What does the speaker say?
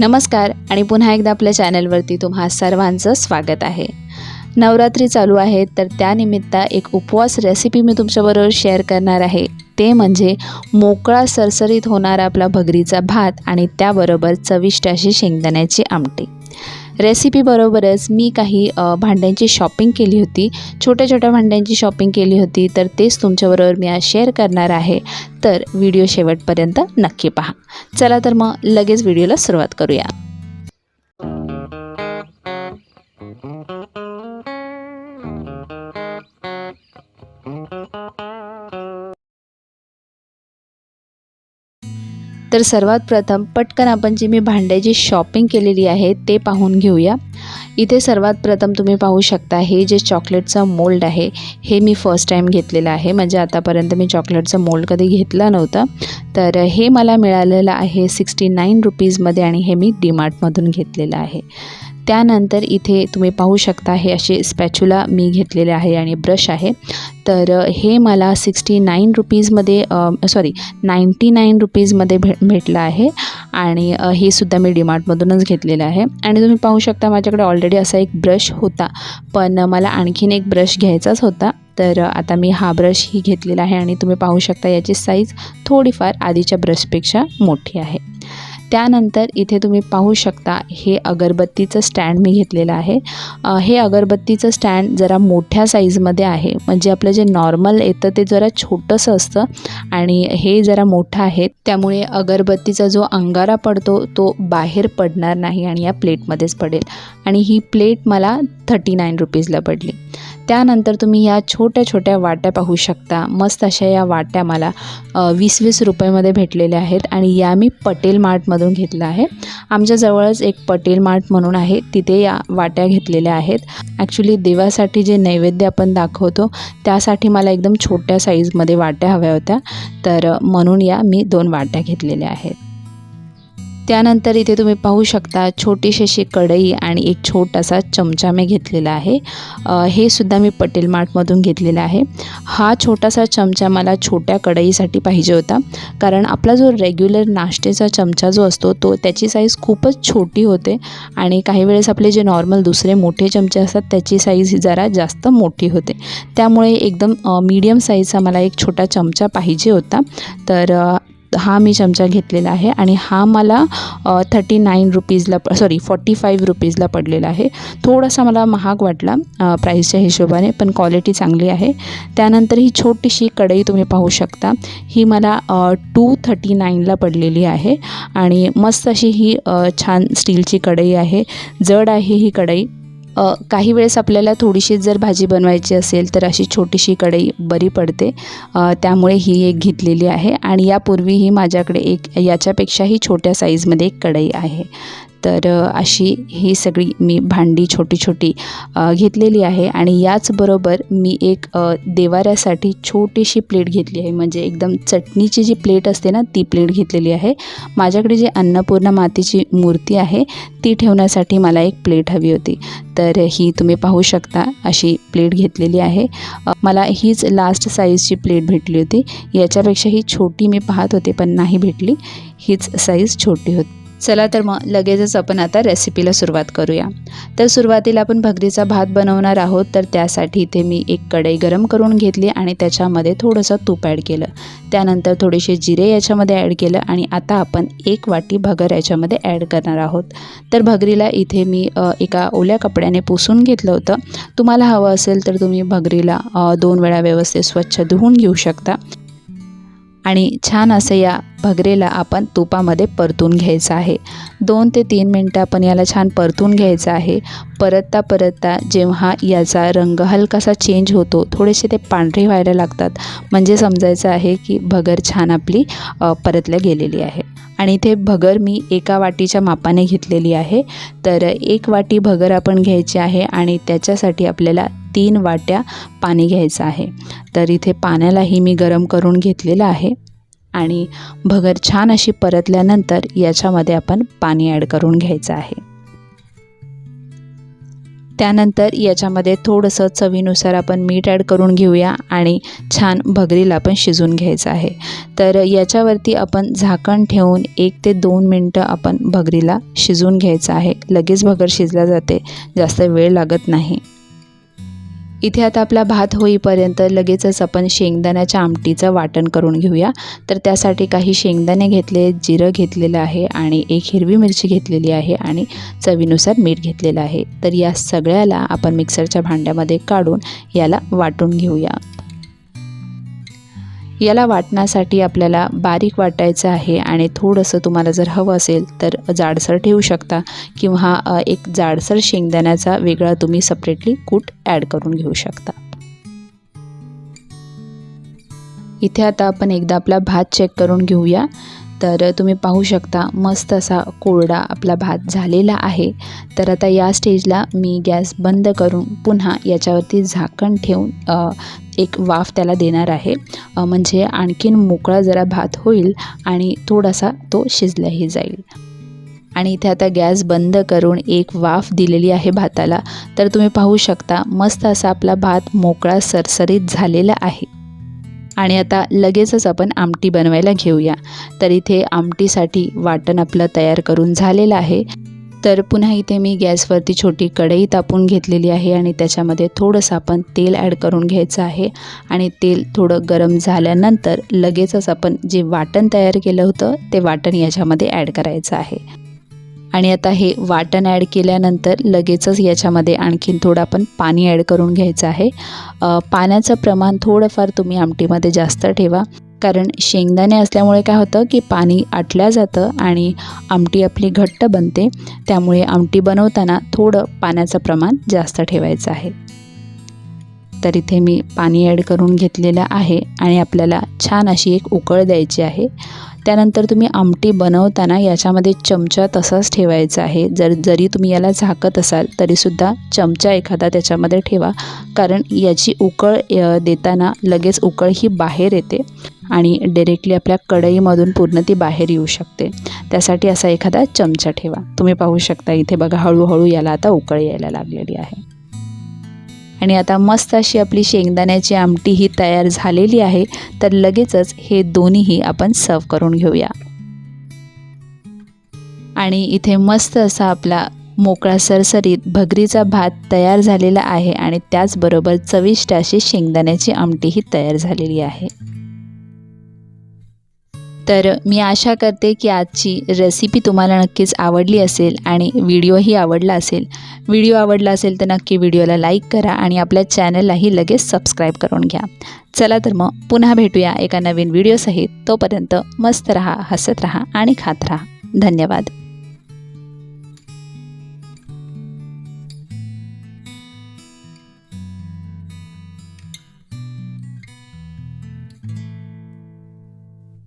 नमस्कार आणि पुन्हा एकदा आपल्या चॅनलवरती तुम्हा सर्वांचं स्वागत आहे. नवरात्री चालू आहे तर त्यानिमित्त एक उपवास रेसिपी मी तुमच्याबरोबर शेअर करणार आहे. ते म्हणजे मोकळा सरसरीत होणारा आपला भगरीचा भात आणि त्याबरोबर चविष्ट अशी शेंगदाण्याची आमटी. रेसिपीबरोबरच मी काही भांड्यांची शॉपिंग केली होती. छोट्या छोट्या भांड्यांची शॉपिंग केली होती. तर तेच तुमच्याबरोबर मी आज शेअर करणार आहे. तर व्हिडिओ शेवटपर्यंत नक्की पहा. चला तर मग लगेच व्हिडिओला सुरुवात करूया. तर सर्वात प्रथम पटकन आपण जी मी भांड्याची शॉपिंग केलेली आहे ते पाहून घेऊया. इथे सर्वात प्रथम तुम्ही पाहू शकता हे जे चॉकलेटचं मोल्ड आहे हे मी फर्स्ट टाईम घेतलेलं आहे. म्हणजे आतापर्यंत मी चॉकलेटचं मोल्ड कधी घेतलं नव्हतं. तर हे मला मिळालेलं आहे सिक्स्टी नाईन रुपीजमध्ये आणि हे मी डीमार्टमधून घेतलेलं आहे. त्यानंतर इथे तुम्ही पाहू शकता हे असे स्पॅच्युला मी घेतलेले आहे आणि ब्रश आहे. तर हे मला सिक्स्टी नाईन रुपीजमध्ये सॉरी नाईंटी नाईन रुपीजमध्ये भे भेटलं आहे. आणि हे सुद्धा मी डीमार्टमधूनच घेतलेलं आहे. आणि तुम्ही पाहू शकता माझ्याकडे ऑलरेडी असा एक ब्रश होता. पण मला आणखीन एक ब्रश घ्यायचाच होता. तर आता मी हा ब्रश ही घेतलेला आहे आणि तुम्ही पाहू शकता याची साईज थोडीफार आधीच्या ब्रशपेक्षा मोठी आहे. त्यानंतर इथे तुम्ही पाहू शकता हे अगरबत्तीचं स्टँड मी घेतलेलं आहे. हे अगरबत्तीचं स्टँड जरा मोठ्या साईजमध्ये आहे. म्हणजे आपलं जे नॉर्मल येतं ते जरा छोटंसं असतं आणि हे जरा मोठं आहे. त्यामुळे अगरबत्तीचा जो अंगारा पडतो तो बाहेर पडणार नाही आणि या प्लेटमध्येच पडेल. आणि ही प्लेट मला थर्टी नाईन रुपीजला पडली. त्यानंतर तुम्ही या छोट्या छोट्या वाट्या पाहू शकता. मस्त अशा या वाट्या मला वीस वीस रुपयामध्ये भेटलेल्या आहेत आणि या मी पटेल मार्टमधून घेतल्या आहे आमच्याजवळच एक पटेल मार्ट म्हणून आहे. तिथे या वाट्या घेतलेल्या आहेत. ॲक्च्युली देवासाठी जे नैवेद्य आपण दाखवतो त्यासाठी मला एकदम छोट्या साईजमध्ये वाट्या हव्या होत्या. तर म्हणून या मी दोन वाट्या घेतलेल्या आहेत. त्यानंतर इथे तुम्ही पाहू शकता छोटीशी अशी कढई आणि एक छोटासा चमचा मी घेतलेला आहे. हे सुद्धा मी पटेल मार्टमधून घेतलेला आहे. हा छोटासा चमचा मला छोट्या कढईसाठी पाहिजे होता. कारण आपला जो रेग्युलर नाश्तेचा चमचा जो असतो तो त्याची साईज खूपच छोटी होते आणि काही वेळेस आपले जे नॉर्मल दुसरे मोठे चमचे असतात त्याची साईज जरा जास्त मोठी होते. त्यामुळे एकदम मीडियम साईजचा मला एक छोटा चमचा पाहिजे होता. तर हा मी चमचा घेतलेला आहे आणि हा मला थर्टी नाईन रुपीजला सॉरी फॉर्टी फाईव्ह रुपीजला पडलेला आहे. थोडासा मला महाग वाटला प्राईसच्या हिशोबाने पण क्वालिटी चांगली आहे. त्यानंतर ही छोटीशी कढई तुम्ही पाहू शकता. ही मला टू थर्टी नाईनला पडलेली आहे आणि मस्त अशी ही छान स्टीलची कढई आहे. जड आहे ही कढई. काही वेळेस आपल्याला थोडीशी जर भाजी बनवायची असेल तर अशी छोटीशी कढई बरी पडते. त्यामुळे ही एक घेतलेली आहे आणि यापूर्वीही माझ्याकडे एक याच्यापेक्षाही छोट्या साईजमध्ये एक कढई आहे. तर अशी ही सगळी मी भांडी छोटी छोटी घेतलेली आहे आणि याचबरोबर मी एक देवाऱ्यासाठी छोटीशी प्लेट घेतली आहे. म्हणजे एकदम चटणीची जी प्लेट असते ना ती प्लेट घेतलेली आहे. माझ्याकडे जी अन्नपूर्णा मातेची मूर्ती आहे ती ठेवण्यासाठी मला एक प्लेट हवी होती. तर ही तुम्ही पाहू शकता अशी प्लेट घेतलेली आहे. मला हीच लास्ट साईजची प्लेट भेटली होती. याच्यापेक्षा ही छोटी मी पाहत होते पण नाही भेटली. हीच साईज छोटी होती. चला तर मग लगेचच आपण आता रेसिपीला सुरुवात करूया. तर सुरुवातीला आपण भगरीचा भात बनवणार आहोत तर त्यासाठी इथे मी एक कढई गरम करून घेतली आणि त्याच्यामध्ये थोडंसं तूप ॲड केलं. त्यानंतर थोडेसे जिरे याच्यामध्ये ॲड केलं आणि आता आपण एक वाटी भगर याच्यामध्ये ॲड करणार आहोत. तर भगरीला इथे मी एका ओल्या कपड्याने पुसून घेतलं होतं. तुम्हाला हवं असेल तर तुम्ही भगरीला दोन वेळा व्यवस्थित स्वच्छ धुवून घेऊ शकता. आणि छान असं या भगरेला आपण तुपामध्ये परतून घ्यायचं आहे. दोन ते तीन मिनटं आपण याला छान परतून घ्यायचं आहे. परतता परतता जेव्हा याचा रंग हलकासा चेंज होतो थोडेसे ते पांढरे व्हायला लागतात. म्हणजे समजायचं आहे की भगर छान आपली परतल्या गेलेली आहे. आणि इथे भगर मी एका वाटीच्या मापाने घेतलेली आहे. तर एक वाटी भगर आपण घ्यायची आहे आणि त्याच्यासाठी आपल्याला तीन वाट्या पाणी घ्यायचं आहे. तर इथे पाण्यालाही मी गरम करून घेतलेलं आहे. आणि भगर छान अशी परतल्यानंतर याच्यामध्ये आपण पाणी ॲड करून घ्यायचं आहे. त्यानंतर याच्यामध्ये थोडंसं चवीनुसार आपण मीठ ॲड करून घेऊया आणि छान भगरीला पण शिजून घ्यायचं आहे. तर याच्यावरती आपण झाकण ठेवून एक ते दोन मिनटं आपण भगरीला शिजवून घ्यायचं आहे. लगेच भगर शिजल्या जाते. जास्त वेळ लागत नाही. इथे आता आपला भात होईपर्यंत लगेचच आपण शेंगदाण्याच्या आमटीचं वाटण करून घेऊया. तर त्यासाठी काही शेंगदाणे घेतले जिरं घेतलेलं आहे आणि एक हिरवी मिरची घेतलेली आहे आणि चवीनुसार मीठ घेतलेलं आहे. तर या सगळ्याला आपण मिक्सरच्या भांड्यामध्ये काढून याला वाटून घेऊया. याला वाटण्यासाठी आपल्याला बारीक वाटायचं आहे आणि थोडंसं तुम्हाला जर हवं असेल तर जाडसर ठेवू शकता किंवा एक जाडसर शेंगदाण्याचा वेगळा तुम्ही सपरेटली कूट ॲड करून घेऊ शकता. इथे आता आपण एकदा आपला भात चेक करून घेऊया. तर तुम्ही पाहू शकता मस्त असा कोरडा आपला भात झालेला आहे. तर आता या स्टेजला मी गॅस बंद करून पुन्हा याच्यावरती झाकण ठेवून एक वाफ त्याला देणार आहे. म्हणजे आणखीन मोकळा जरा भात होईल आणि थोडासा तो शिजलाही जाईल. आणि इथे आता गॅस बंद करून एक वाफ दिलेली आहे भाताला. तर तुम्ही पाहू शकता मस्त असा आपला भात मोकळा सरसरीत झालेला आहे. आणि आता लगेचच आपण आमटी बनवायला घेऊया. तर इथे आमटीसाठी वाटण आपलं तयार करून झालेलं आहे. तर पुन्हा इथे मी गॅसवरती छोटी कढई तापून घेतलेली आहे आणि त्याच्यामध्ये थोडंसं आपण तेल ॲड करून घ्यायचं आहे. आणि तेल थोडं गरम झाल्यानंतर लगेचच आपण जे वाटण तयार केलं होतं ते वाटण याच्यामध्ये ॲड करायचं आहे. आणि आता हे वाटण ॲड केल्यानंतर लगेचच याच्यामध्ये आणखीन थोडं आपण पाणी ॲड करून घ्यायचं आहे. पाण्याचं प्रमाण थोडंफार तुम्ही आमटीमध्ये जास्त ठेवा. कारण शेंगदाणे असल्यामुळे काय होतं की पाणी आटल्या जातं आणि आमटी आपली घट्ट बनते. त्यामुळे आमटी बनवताना थोडं पाण्याचं प्रमाण जास्त ठेवायचं आहे. तर इथे मी पाणी ॲड करून घेतलेलं आहे आणि आपल्याला छान अशी एक उकळ द्यायची आहे. त्यानंतर तुम्ही आमटी बनवताना याच्यामध्ये चमचा तसाच ठेवायचा आहे. जर जरी तुम्ही याला झाकत असाल तरीसुद्धा चमचा एखादा त्याच्यामध्ये ठेवा. कारण याची उकळ देताना लगेच उकळ ही बाहेर येते आणि डिरेक्टली आपल्या कढईमधून पूर्ण ती बाहेर येऊ शकते. त्यासाठी असा एखादा चमचा ठेवा. तुम्ही पाहू शकता इथे बघा हळूहळू याला आता उकळ यायला लागलेली आहे. आणि आता मस्त अशी आपली शेंगदाण्याची आमटी ही तयार झालेली आहे तर लगेचच हे दोन्हीही आपण सर्व करून घेऊया. आणि इथे मस्त असा आपला मोकळा सरसरीत भगरीचा भात तयार झालेला आहे आणि त्याचबरोबर चविष्ट अशी शेंगदाण्याची आमटीही तयार झालेली आहे. तर मी आशा करते की आजची रेसिपी तुम्हाला नक्कीच आवडली असेल आणि व्हिडिओही आवडला असेल. व्हिडिओ आवडला असेल तर नक्की व्हिडिओला लाईक करा आणि आपल्या चॅनललाही लगेच सबस्क्राईब करून घ्या. चला तर मग पुन्हा भेटूया एका नवीन व्हिडिओसहित तोपर्यंत मस्त रहा हसत रहा आणि खात रहा. धन्यवाद.